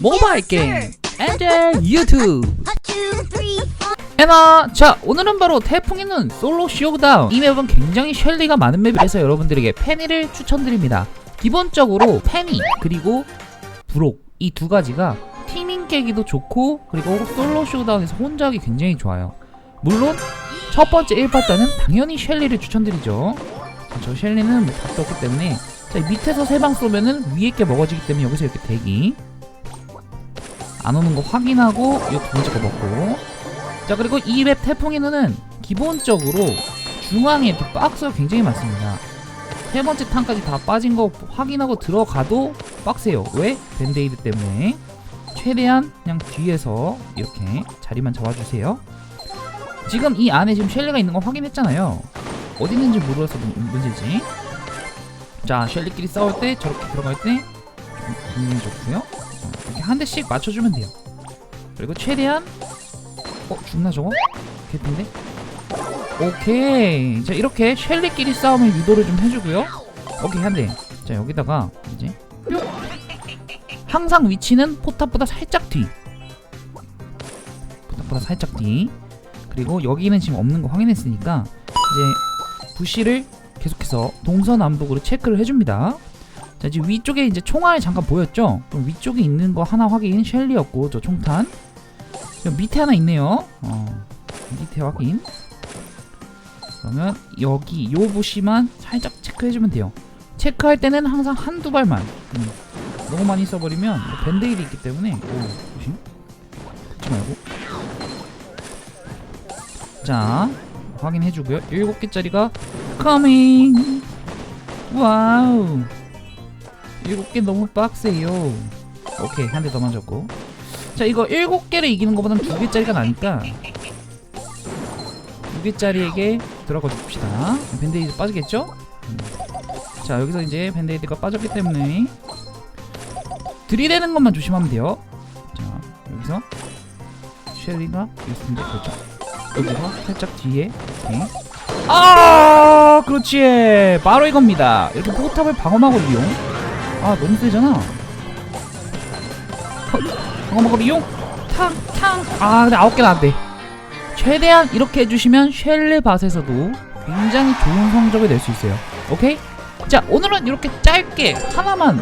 모바일 게임. 엔젤 유튜브 에나 자 오늘은 바로 태풍이 는 솔로 쇼다운. 이 맵은 굉장히 셸리가 많은 맵이라서 여러분들에게 페니를 추천드립니다. 기본적으로 페니 그리고 브록 이 두 가지가 티밍 깨기도 좋고 그리고 솔로 쇼다운에서 혼자 하기 굉장히 좋아요. 물론 첫 번째 1파트는 당연히 셸리를 추천드리죠. 자, 저 셸리는 뭐 답도 없기 때문에. 자 밑에서 세 방 쏘면은 위에 게 먹어지기 때문에 여기서 이렇게 대기 안 오는 거 확인하고 이두 번째 거 먹고. 자 그리고 이맵 눈은 기본적으로 중앙에 이렇게 박스가 굉장히 많습니다. 세 번째 탄까지 다 빠진 거 확인하고 들어가도 빡세요. 왜? 밴데이드 때문에. 최대한 그냥 뒤에서 이렇게 자리만 잡아주세요. 지금 이 안에 지금 셸리가 있는 거 확인했잖아요. 어디 있는지 모르어서 문- 문제지. 자 셸리끼리 싸울 때 저렇게 들어갈 때 굉장히 좋고요. 어, 이렇게 한 대씩 맞춰주면 돼요. 그리고 최대한 어 죽나 저거? 개핀데? 오케이. 자 이렇게 셸리끼리 싸움을 유도를 좀 해주고요. 오케이 한대 자 여기다가 이제 뿅. 항상 위치는 포탑보다 살짝 뒤. 포탑보다 살짝 뒤. 그리고 여기는 지금 없는 거 확인했으니까 이제 부시를 계속해서 동서남북으로 체크를 해줍니다 자 지금 위쪽에 이제 총알 잠깐 보였죠? 그럼 위쪽에 있는 거 하나 확인. 셸리였고 저 총탄. 저 밑에 하나 있네요. 어, 밑에 확인. 그러면 여기 요 부시만 살짝 체크해주면 돼요. 체크할 때는 항상 한두 발만. 음, 너무 많이 써버리면 밴데이드 있기 때문에 오 조심 하지 말고. 자 확인해주고요. 7개짜리가 커밍 와우 7개 너무 빡세요. 오케이 한 대 더 맞았고. 자 이거 7개를 이기는 것보단 2개짜리가 나니까 2개짜리에게 들어가 줍시다. 밴데이드 빠지겠죠? 음. 자 여기서 이제 밴데이드가 빠졌기 때문에 들이대는 것만 조심하면 돼요. 자 여기서 쉐리가 있습니다. 그렇죠 여기서 살짝 뒤에. 오케이. 아 그렇지. 바로 이겁니다. 이렇게 포탑을 방어막으로 이용 아 너무 세잖아 컷. 방어막으로 이용 탕탕아 근데 아홉 개는 안돼 최대한 이렇게 해주시면 쉘레밭에서도 굉장히 좋은 성적을 낼 수 있어요 오케이? 자 오늘은 이렇게 짧게 하나만